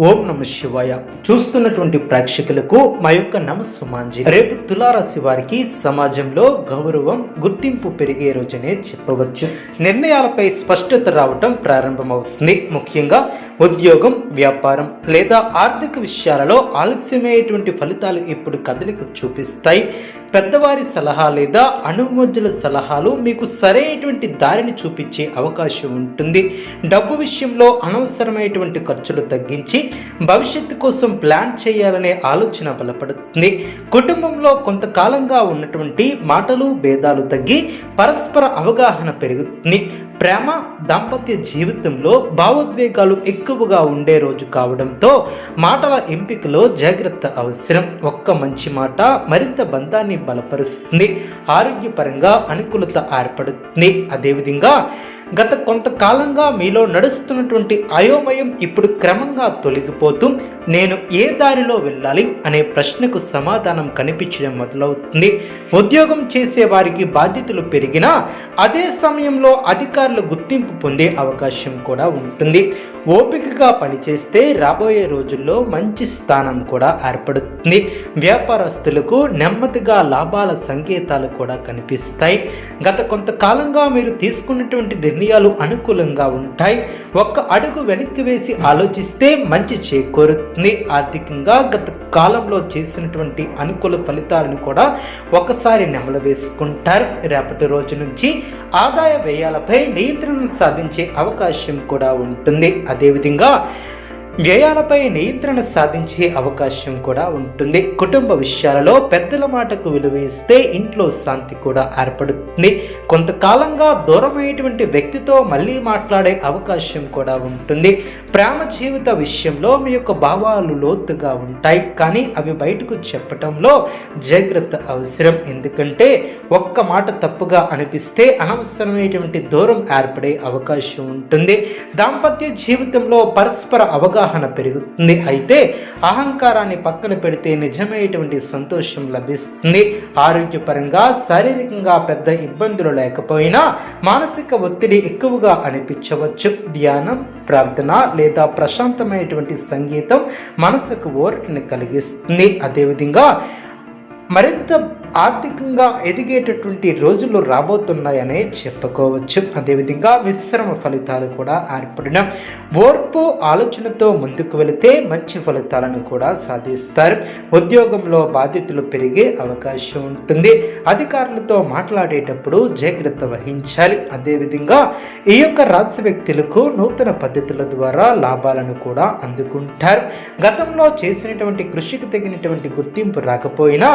ఓం నమ శివాయ. చూస్తున్నటువంటి ప్రేక్షకులకు మా యొక్క నమస్సుమాంజి. రేపు తులారాశి వారికి సమాజంలో గౌరవం గుర్తింపు పెరిగే రోజునే చెప్పవచ్చు. నిర్ణయాలపై స్పష్టత రావటం ప్రారంభమవుతుంది. ముఖ్యంగా ఉద్యోగం వ్యాపారం లేదా ఆర్థిక విషయాలలో ఆలస్యమయ్యేటువంటి ఫలితాలు ఇప్పుడు కదలిక చూపిస్తాయి. పెద్దవారి సలహా లేదా అనుమతుల సలహాలు మీకు సరైనటువంటి దారిని చూపించే అవకాశం ఉంటుంది. డబ్బు విషయంలో అనవసరమైనటువంటి ఖర్చులు తగ్గించి భవిష్యత్తు కోసం ప్లాన్ చేయాలనే ఆలోచన బలపడుతుంది. కుటుంబంలో కొంతకాలంగా ఉన్నటువంటి మాటలు భేదాలు తగ్గి పరస్పర అవగాహన పెరుగుతుంది. ప్రేమ దాంపత్య జీవితంలో భావోద్వేగాలు ఎక్కువగా ఉండే రోజు కావడంతో మాటల ఎంపికలో జాగ్రత్త అవసరం. ఒక్క మంచి మాట మరింత బంధాన్ని బలపరుస్తుంది. ఆరోగ్యపరంగా అనుకూలత ఏర్పడుతుంది. అదేవిధంగా గత కొంతకాలంగా మీలో నడుస్తున్నటువంటి అయోమయం ఇప్పుడు క్రమంగా తొలగిపోతూ నేను ఏ దారిలో వెళ్ళాలి అనే ప్రశ్నకు సమాధానం కనిపించడం మొదలవుతుంది. ఉద్యోగం చేసే వారికి బాధ్యతలు పెరిగినా అదే సమయంలో అధికారులు గుర్తింపు పొందే అవకాశం కూడా ఉంటుంది. ఓపికగా పనిచేస్తే రాబోయే రోజుల్లో మంచి స్థానం కూడా ఏర్పడుతుంది. వ్యాపారస్తులకు నెమ్మదిగా లాభాల సంకేతాలు కూడా కనిపిస్తాయి. గత కొంతకాలంగా మీరు తీసుకున్నటువంటి నిర్ణయాలు అనుకూలంగా ఉంటాయి. ఒక్క అడుగు వెనక్కి వేసి ఆలోచిస్తే మంచి చేకూరుతుంది. ఆర్థికంగా గత కాలంలో చేసినటువంటి అనుకూల ఫలితాలను కూడా ఒకసారి నెమలు వేసుకుంటారు. రేపటి రోజు నుంచి ఆదాయ వ్యయాలపై నియంత్రణ సాధించే అవకాశం కూడా ఉంటుంది. అదేవిధంగా వ్యయాలపై నియంత్రణ సాధించే అవకాశం కూడా ఉంటుంది. కుటుంబ విషయాలలో పెద్దల మాటకు విలువేస్తే ఇంట్లో శాంతి కూడా ఏర్పడుతుంది. కొంతకాలంగా దూరమైనటువంటి వ్యక్తితో మళ్ళీ మాట్లాడే అవకాశం కూడా ఉంటుంది. ప్రేమ జీవిత విషయంలో మీ యొక్క భావాలు లోతుగా ఉంటాయి. కానీ అవి బయటకు చెప్పటంలో జాగ్రత్త అవసరం. ఎందుకంటే ఒక్క మాట తప్పుగా అనిపిస్తే అనవసరమైనటువంటి దూరం ఏర్పడే అవకాశం ఉంటుంది. దాంపత్య జీవితంలో పరస్పర అవగాహన అవగాహన పెరుగుతుంది. అయితే అహంకారాన్ని పక్కన పెడితే నిజమైనటువంటి సంతోషం లభిస్తుంది. ఆరోగ్యపరంగా శారీరకంగా పెద్ద ఇబ్బందులు లేకపోయినా మానసిక ఒత్తిడి ఎక్కువగా అనిపించవచ్చు. ధ్యానం ప్రార్థన లేదా ప్రశాంతమైనటువంటి సంగీతం మనసుకు ఓర్పుని కలిగిస్తుంది. అదేవిధంగా మరింత ఆర్థికంగా ఎదిగేటటువంటి రోజులు రాబోతున్నాయనే చెప్పుకోవచ్చు. అదేవిధంగా మిశ్రమ ఫలితాలు కూడా ఏర్పడిన ఓర్పు ఆలోచనతో ముందుకు వెళితే మంచి ఫలితాలను కూడా సాధిస్తారు. ఉద్యోగంలో బాధ్యతలు పెరిగే అవకాశం ఉంటుంది. అధికారులతో మాట్లాడేటప్పుడు జాగ్రత్త వహించాలి. అదేవిధంగా ఈ యొక్క రాశి వ్యక్తులకు నూతన పద్ధతుల ద్వారా లాభాలను కూడా అందుకుంటారు. గతంలో చేసినటువంటి కృషికి తగినటువంటి గుర్తింపు రాకపోయినా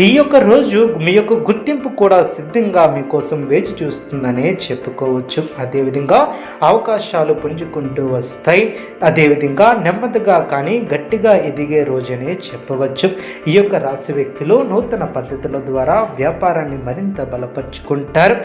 ఈ యొక్క రోజు మీ యొక్క గుర్తింపు కూడా సిద్ధంగా మీకోసం వేచి చూస్తుందనే చెప్పుకోవచ్చు. అదేవిధంగా అవకాశాలు పుంజుకుంటూ వస్తాయి. అదేవిధంగా నెమ్మదిగా కానీ గట్టిగా ఎదిగే రోజనే చెప్పవచ్చు. ఈ యొక్క రాశి వ్యక్తులు నూతన పద్ధతుల ద్వారా వ్యాపారాన్ని మరింత బలపరుచుకుంటారు.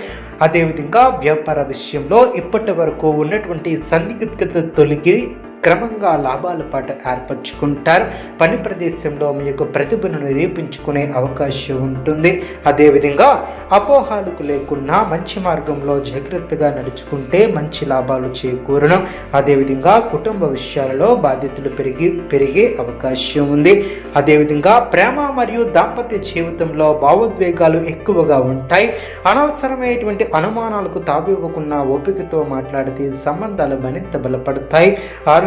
అదేవిధంగా వ్యాపార విషయంలో ఇప్పటి వరకు ఉన్నటువంటి సందిగ్ధత తొలగి క్రమంగా లాభాల పాట ఏర్పరచుకుంటారు. పని ప్రదేశంలో మీ యొక్క ప్రతిభను నిరూపించుకునే అవకాశం ఉంటుంది. అదేవిధంగా అపోహాలకు లేకుండా మంచి మార్గంలో జాగ్రత్తగా నడుచుకుంటే మంచి లాభాలు చేకూరడం. అదేవిధంగా కుటుంబ విషయాలలో బాధ్యతలు పెరిగి పెరిగే అవకాశం ఉంది. అదేవిధంగా ప్రేమ మరియు దాంపత్య జీవితంలో భావోద్వేగాలు ఎక్కువగా ఉంటాయి. అనవసరమైనటువంటి అనుమానాలకు తావివ్వకుండా ఓపికతో మాట్లాడితే సంబంధాలు మరింత బలపడతాయి.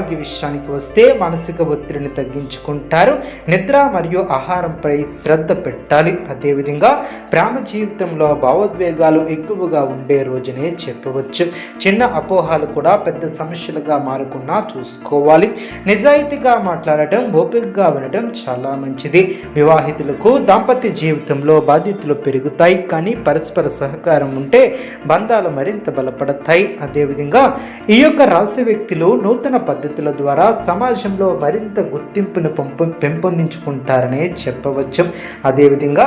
ఆరోగ్య విషయానికి వస్తే మానసిక ఒత్తిడిని తగ్గించుకుంటారు. నిద్ర మరియు ఆహారంపై శ్రద్ధ పెట్టాలి. అదేవిధంగా ప్రేమ జీవితంలో భావోద్వేగాలు ఎక్కువగా ఉండే రోజునే చెప్పవచ్చు. చిన్న అపోహాలు కూడా పెద్ద సమస్యలుగా మారకుండా చూసుకోవాలి. నిజాయితీగా మాట్లాడటం ఓపికగా వినడం చాలా మంచిది. వివాహితులకు దాంపత్య జీవితంలో బాధ్యతలు పెరుగుతాయి. కానీ పరస్పర సహకారం ఉంటే బంధాలు మరింత బలపడతాయి. అదేవిధంగా ఈ యొక్క రాశి వ్యక్తులు నూతన పద్ధతి పద్ధతుల ద్వారా సమాజంలో మరింత గుర్తింపును పెంపొందించుకుంటారనే చెప్పవచ్చు అదేవిధంగా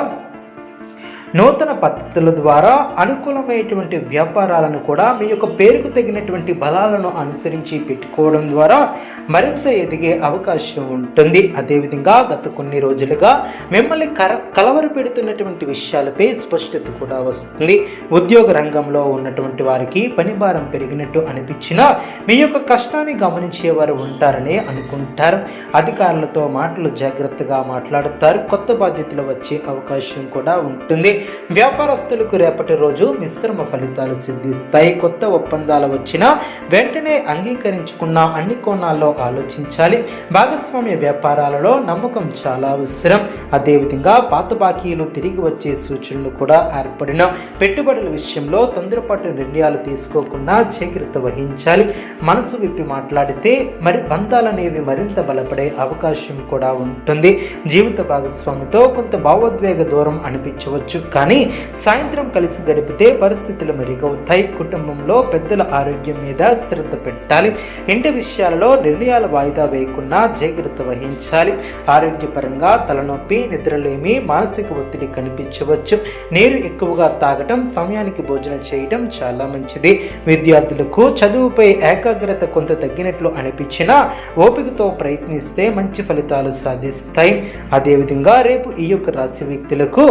నూతన పద్ధతుల ద్వారా అనుకూలమైనటువంటి వ్యాపారాలను కూడా మీ యొక్క పేరుకు తగినటువంటి బలాలను అనుసరించి పెట్టుకోవడం ద్వారా మరింత ఎదిగే అవకాశం ఉంటుంది. అదేవిధంగా గత కొన్ని రోజులుగా మిమ్మల్ని కర కలవర పెడుతున్నటువంటి విషయాలపై స్పష్టత కూడా వస్తుంది. ఉద్యోగ రంగంలో ఉన్నటువంటి వారికి పని భారం పెరిగినట్టు అనిపించినా మీ యొక్క కష్టాన్ని గమనించేవారు ఉంటారని అనుకుంటారు. అధికారులతో మాటలు జాగ్రత్తగా మాట్లాడతారు. కొత్త బాధ్యతలు వచ్చే అవకాశం కూడా ఉంటుంది. వ్యాపారస్తులకు రేపటి రోజు మిశ్రమ ఫలితాలు సిద్ధిస్తాయి. కొత్త ఒప్పందాలు వచ్చినా వెంటనే అంగీకరించుకున్న అన్ని కోణాల్లో ఆలోచించాలి. భాగస్వామ్య వ్యాపారాలలో నమ్మకం చాలా అవసరం. అదేవిధంగా పాత బాకీలు తిరిగి వచ్చే సూచనలు కూడా ఏర్పడిన పెట్టుబడుల విషయంలో తొందరపాటు నిర్ణయాలు తీసుకోకుండా జాగ్రత్త వహించాలి. మనసు విప్పి మాట్లాడితే మరి బంధాలనేవి మరింత బలపడే అవకాశం కూడా ఉంటుంది. జీవిత భాగస్వామితో కొంత భావోద్వేగ దూరం అనిపించవచ్చు. కానీ సాయంత్రం కలిసి గడిపితే పరిస్థితులు మెరుగవుతాయి. కుటుంబంలో పెద్దల ఆరోగ్యం మీద శ్రద్ధ పెట్టాలి. ఇంటి విషయాలలో నిర్ణయాలు వాయిదా వేయకుండా జాగ్రత్త వహించాలి. ఆరోగ్యపరంగా తలనొప్పి నిద్రలేమి మానసిక ఒత్తిడి కనిపించవచ్చు. నీరు ఎక్కువగా తాగటం సమయానికి భోజనం చేయటం చాలా మంచిది. విద్యార్థులకు చదువుపై ఏకాగ్రత కొంత తగ్గినట్లు అనిపించినా ఓపికతో ప్రయత్నిస్తే మంచి ఫలితాలు సాధిస్తాయి. అదేవిధంగా రేపు ఈ యొక్క రాశి వ్యక్తులకు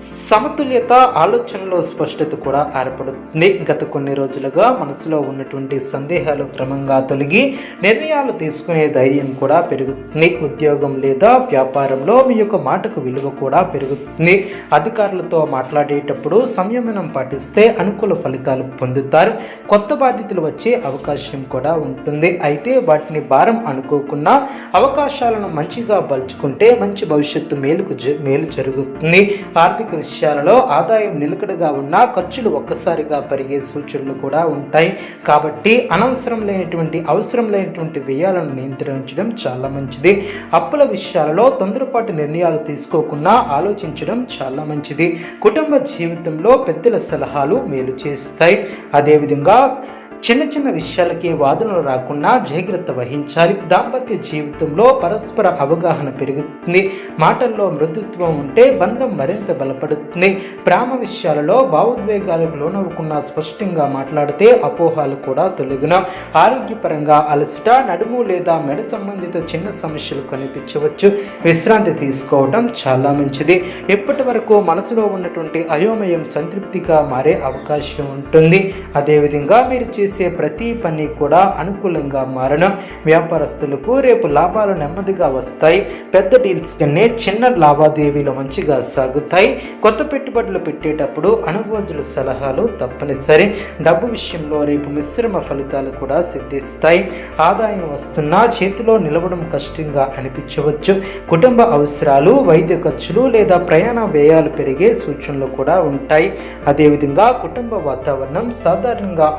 సమతుల్యత ఆలోచనలో స్పష్టత కూడా ఏర్పడుతుంది. గత కొన్ని రోజులుగా మనసులో ఉన్నటువంటి సందేహాలు క్రమంగా తొలగి నిర్ణయాలు తీసుకునే ధైర్యం కూడా పెరుగుతుంది. ఉద్యోగం లేదా వ్యాపారంలో మీ యొక్క మాటకు విలువ కూడా పెరుగుతుంది. అధికారులతో మాట్లాడేటప్పుడు సంయమనం పాటిస్తే అనుకూల ఫలితాలు పొందుతారు. కొత్త బాధ్యతలు వచ్చే అవకాశం కూడా ఉంటుంది. అయితే వాటిని భారం అనుకోకుండా అవకాశాలను మంచిగా పలుచుకుంటే మంచి భవిష్యత్తు మేలుకు జ- మేలు జరుగుతుంది. ఆర్థిక విషయాలలో ఆదాయం నిలకడగా ఉన్నా ఖర్చులు ఒక్కసారిగా పెరిగే సూచనలు కూడా ఉంటాయి. కాబట్టి అనవసరం లేనటువంటి అవసరం లేనటువంటి వ్యయాలను నియంత్రించడం చాలా మంచిది. అప్పుల విషయాలలో తొందరపాటు నిర్ణయాలు తీసుకోకుండా ఆలోచించడం చాలా మంచిది. కుటుంబ జీవితంలో పెద్దల సలహాలు మేలు చేస్తాయి. అదేవిధంగా చిన్న చిన్న విషయాలకి వాదనలు రాకుండా జాగ్రత్త వహించాలి. దాంపత్య జీవితంలో పరస్పర అవగాహన పెరుగుతుంది. మాటల్లో మృదుత్వం ఉంటే బంధం మరింత బలపడుతుంది. ప్రేమ విషయాలలో భావోద్వేగాలకు లోనవ్వకుండా స్పష్టంగా మాట్లాడితే అపోహాలు కూడా తొలగిన. ఆరోగ్యపరంగా అలసట నడుము లేదా మెడ సంబంధిత చిన్న సమస్యలు కనిపించవచ్చు. విశ్రాంతి తీసుకోవడం చాలా మంచిది. ఇప్పటి వరకు మనసులో ఉన్నటువంటి అయోమయం సంతృప్తిగా మారే అవకాశం ఉంటుంది. అదేవిధంగా మీరు చేసే ప్రతి పని కూడా అనుకూలంగా మారడం వ్యాపారస్తులకు రేపు లాభాలు నెమ్మదిగా వస్తాయి. పెద్ద డీల్స్ కన్నా చిన్న లావాదేవీలు మంచిగా సాగుతాయి. కొత్త పెట్టుబడులు పెట్టేటప్పుడు అనుభవజుల సలహాలు తప్పనిసరి. డబ్బు విషయంలో రేపు మిశ్రమ ఫలితాలు కూడా సిద్ధిస్తాయి. ఆదాయం వస్తున్నా చేతిలో నిలవడం కష్టంగా అనిపించవచ్చు. కుటుంబ అవసరాలు వైద్య ఖర్చులు లేదా ప్రయాణ వ్యయాలు పెరిగే సూచనలు కూడా ఉంటాయి. అదేవిధంగా కుటుంబ వాతావరణం సాధారణంగా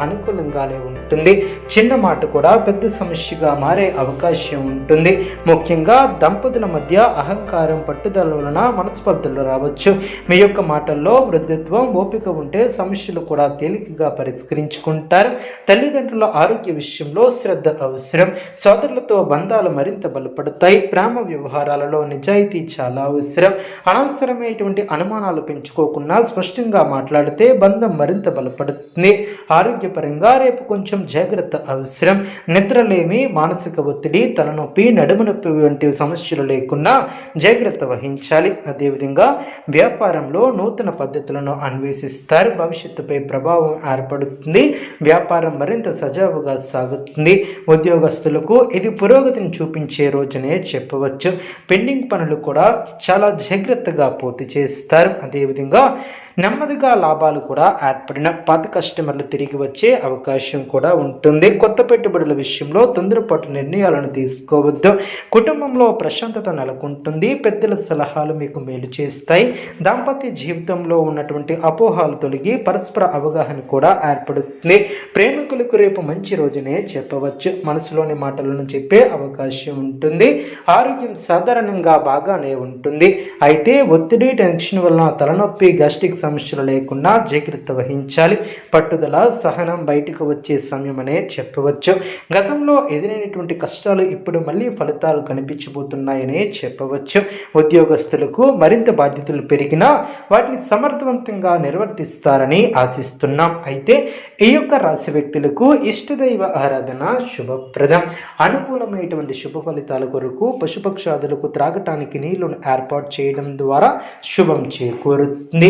అనుకూలంగానే ఉంటుంది. చిన్న మాట కూడా పెద్ద సమస్యగా మారే అవకాశం ఉంటుంది. ముఖ్యంగా దంపతుల మధ్య అహంకారం పట్టుదల వలన మనస్పర్ధలు రావచ్చు. మీ యొక్క మాటల్లో వృద్ధత్వం ఓపిక ఉంటే సమస్యలు కూడా తేలికగా పరిష్కరించుకుంటారు. తల్లిదండ్రుల ఆరోగ్య విషయంలో శ్రద్ధ అవసరం. సోదరులతో బంధాలు మరింత బలపడతాయి. ప్రేమ వ్యవహారాలలో నిజాయితీ చాలా అవసరం. అనవసరమైనటువంటి అనుమానాలు పెంచుకోకుండా స్పష్టంగా మాట్లాడితే బంధం మరింత బలపడుతుంది. ఆరోగ్యపరంగా వైపు కొంచెం జాగ్రత్త అవసరం. నిద్రలేమి మానసిక ఒత్తిడి తలనొప్పి నడుము నొప్పి వంటి సమస్యలు లేకుండా జాగ్రత్త వహించాలి. అదేవిధంగా వ్యాపారంలో నూతన పద్ధతులను అన్వేషిస్తారు. భవిష్యత్తుపై ప్రభావం ఏర్పడుతుంది. వ్యాపారం మరింత సజావుగా సాగుతుంది. ఉద్యోగస్తులకు ఇది పురోగతిని చూపించే రోజునే చెప్పవచ్చు. పెండింగ్ పనులు కూడా చాలా జాగ్రత్తగా పూర్తి చేస్తారు. అదేవిధంగా నెమ్మదిగా లాభాలు కూడా ఏర్పడిన పాత కస్టమర్లు తిరిగి వచ్చే అవకాశం కూడా ఉంటుంది. కొత్త పెట్టుబడుల విషయంలో తొందరపాటు నిర్ణయాలను తీసుకోవద్దు. కుటుంబంలో ప్రశాంతత నెలకొంటుంది. పెద్దల సలహాలు మీకు మేలు చేస్తాయి. దాంపత్య జీవితంలో ఉన్నటువంటి అపోహాలు తొలగి పరస్పర అవగాహన కూడా ఏర్పడుతుంది. ప్రేమికులకు రేపు మంచి రోజునే చెప్పవచ్చు. మనసులోని మాటలను చెప్పే అవకాశం ఉంటుంది. ఆరోగ్యం సాధారణంగా బాగానే ఉంటుంది. అయితే ఒత్తిడి టెన్షన్ వలన తలనొప్పి గ్యాస్ట్రిక్ సమస్యలు లేకుండా జాగ్రత్త వహించాలి. పట్టుదల సహనం బయటకు వచ్చే సమయం అనే చెప్పవచ్చు. గతంలో ఎదురైనటువంటి కష్టాలు ఇప్పుడు మళ్ళీ ఫలితాలు కనిపించబోతున్నాయనే చెప్పవచ్చు. ఉద్యోగస్తులకు మరింత బాధ్యతలు పెరిగినా వాటిని సమర్థవంతంగా నిర్వర్తిస్తారని ఆశిస్తున్నాం. అయితే ఈ యొక్క రాశి వ్యక్తులకు ఇష్టదైవ ఆరాధన శుభప్రదం. అనుకూలమైనటువంటి శుభ ఫలితాల కొరకు పశుపక్షాదులకు త్రాగటానికి నీళ్ళను ఏర్పాటు చేయడం ద్వారా శుభం చేకూరుతుంది.